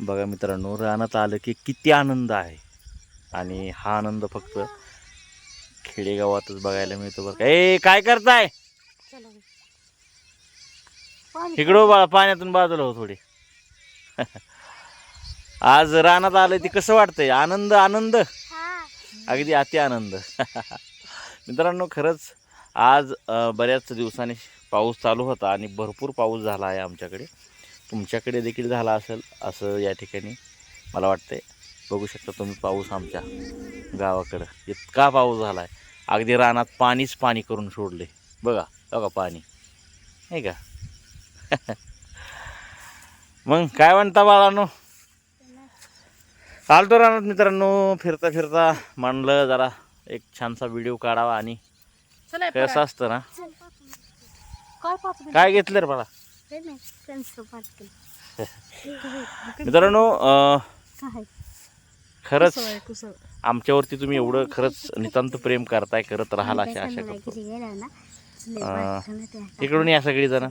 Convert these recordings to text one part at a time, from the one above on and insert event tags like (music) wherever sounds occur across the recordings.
बघा मित्रांनो रानात आलं की किती आनंद आहे. आणि हा आनंद फक्त खेडेगावातच बघायला मिळतो बघा ए काय करताय? इकडं बाळा पाण्यातून बाजूला हो थोडी. (laughs) आज रानात आलं ते कसं वाटतंय? आनंद आनंद? अगदी अति आनंद. (laughs) मित्रांनो खरंच आज बऱ्याच दिवसांनी पाऊस चालू होता आणि भरपूर पाऊस झाला आहे आमच्याकडे. तुमच्याकडे देखील झाला असेल असं या ठिकाणी मला वाटतंय. बघू शकता तुम्ही पाऊस आमच्या गावाकडं. इतका पाऊस झाला आहे अगदी रानात पाणीच पाणी करून सोडले. बघा बघा पाणी. नाही का? (laughs) मग काय म्हणता बाळानो? आलतो रानात मित्रांनो. फिरता फिरता म्हणलं जरा एक छानसा व्हिडिओ काढावा आणि कसं असतं ना? काय घेतलं रे बाळा? काय (laughs) मित्रांनो खरंच. आमच्यावरती तुम्ही एवढं खरंच नितांत प्रेम करताय करत राहाल अशी आशा करतो. इकडून या सगळी जण.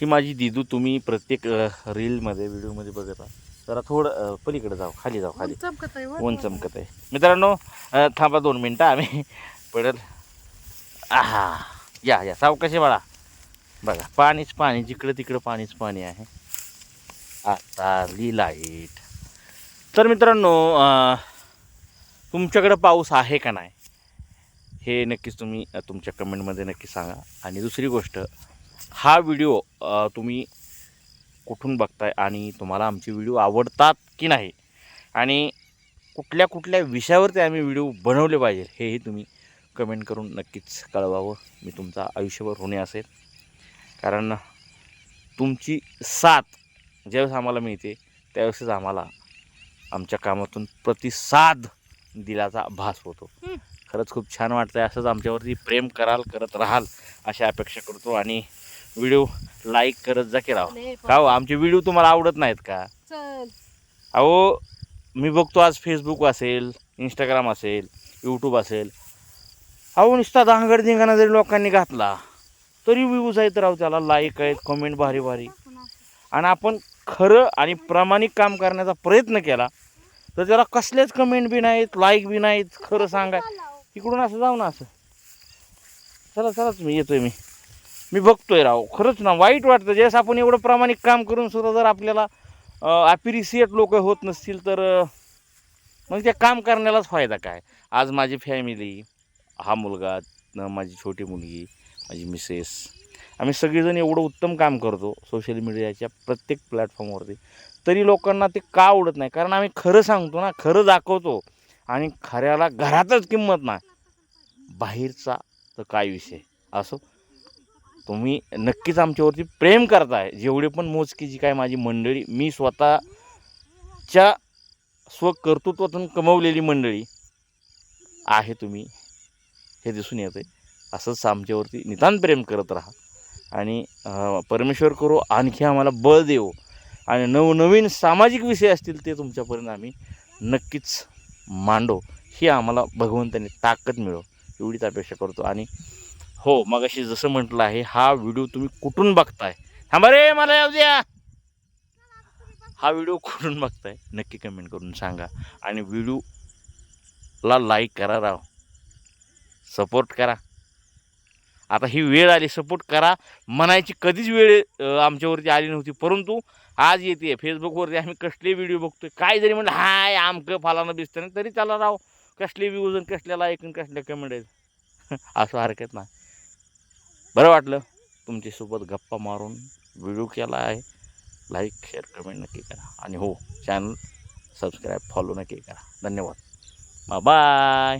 ही माझी दिदू तुम्ही प्रत्येक रीलमध्ये व्हिडिओमध्ये बघत आहात जरा थोडं पलीकडे जाऊ खाली जाऊ खाली. ऊन चमकत आहे मित्रांनो थांबा दोन मिनटं आम्ही पडेल. आहा या या सावकाशी बाळा. बघा पाणीच पाणी जिकडं तिकडं पाणीच पाणी आहे. आता ली लाइट. तर मित्रांनो तुमच्याकडं पाऊस आहे का नाही? हे नक्कीच तुम्ही तुमच्या कमेंटमध्ये नक्की सांगा. आणि दुसरी गोष्ट हा व्हिडिओ तुम्ही कुठून बघताय आणि तुम्हाला आमचे व्हिडिओ आवडतात की नाही? आणि कुठल्या कुठल्या विषयावरती आम्ही व्हिडिओ बनवले पाहिजे हेही तुम्ही कमेंट करून नक्कीच कळवावं. मी तुमचा आयुष्यभर होणे असेल. कारण तुमची साथ ज्यावेळेस आम्हाला मिळते त्यावेळेसच आम्हाला आमच्या कामातून प्रतिसाद दिल्याचा भास होतो. खरंच खूप छान वाटतं आहे असंच आमच्यावरती प्रेम कराल करत राहाल अशी अपेक्षा करतो आणि व्हिडिओ लाईक करत जा की लय का हो आमचे व्हिडिओ तुम्हाला आवडत नाहीत का? अहो मी बघतो आज फेसबुक असेल इंस्टाग्राम असेल यूट्यूब असेल. अहो नुसता धांगडधिंगाणा जरी लोकांनी घातला तरी व्ह्यूज आहेत राव त्याला लाईक आहेत कमेंट भारी भारी. आणि आपण खरं आणि प्रामाणिक काम करण्याचा प्रयत्न केला तर त्याला कसलेच कमेंट बी नाहीत लाईक बी नाहीत खरं सांगाय. इकडून असं जाऊ ना असं. चला चलाच मी येतोय मी. मी बघतोय राव. खरंच ना वाईट वाटतं. ज्यास आपण एवढं प्रामाणिक काम करून सुद्धा जर आपल्याला ॲप्रिसिएट लोक होत नसतील तर मग म्हणजे त्या काम करण्यालाच फायदा काय? आज माझी फॅमिली हा मुलगा माझी छोटी मुलगी माझी मिसेस. आम्ही सगळेजण एवढं उत्तम काम करतो सोशल मीडियाच्या प्रत्येक प्लॅटफॉर्मवरती तरी लोकांना ते का आवडत नाही? कारण आम्ही खरं सांगतो ना खरं दाखवतो. आणि खऱ्याला घरातच किंमत नाही. बाहेरचा तर काय विषय? असो. तुम्ही नक्कीच आमच्यावरती प्रेम करताय. जेवढे पण मोजकी जी काय माझी मंडळी मी स्वतःच्या स्वकर्तृत्वातून कमवलेली मंडळी आहे तुम्ही. हे दिसून येतं आहे असंच आमच्यावरती निदान प्रेम करत राहा. आणि परमेश्वर करो आणखी आम्हाला बळ देव. आणि नवनवीन सामाजिक विषय असतील ते तुमच्यापर्यंत आम्ही नक्कीच मांडो. ही आम्हाला भगवंताने ताकद मिळो. एवढीच अपेक्षा करतो. आणि हो मग अशी जसं म्हटलं आहे हा व्हिडिओ तुम्ही कुठून बघताय? थांबा रे मला येऊ द्या. हा व्हिडिओ कुठून बघताय? नक्की कमेंट करून सांगा. आणि व्हिडिओला लाईक करा राव. सपोर्ट करा. आता ही वेळ आली सपोर्ट करा. म्हणायची कधीच वेळ आमच्यावरती आली नव्हती. परंतु आज येते फेसबुकवरती आम्ही कसले व्हिडिओ बघतोय काय जरी म्हणलं हाय आमकं फालानं दिसतं नाही तरी त्याला राव. कसले व्ह्यूज आणि कसल्याला ऐकून कसल्या कमेंट आहेत. (laughs) असं हरकत नाही. बरं वाटलं तुमच्यासोबत गप्पा मारून व्हिडिओ केला आहे. लाईक शेअर कमेंट नक्की करा. आणि हो चॅनल सबस्क्राईब फॉलो नक्की करा. धन्यवाद. बाय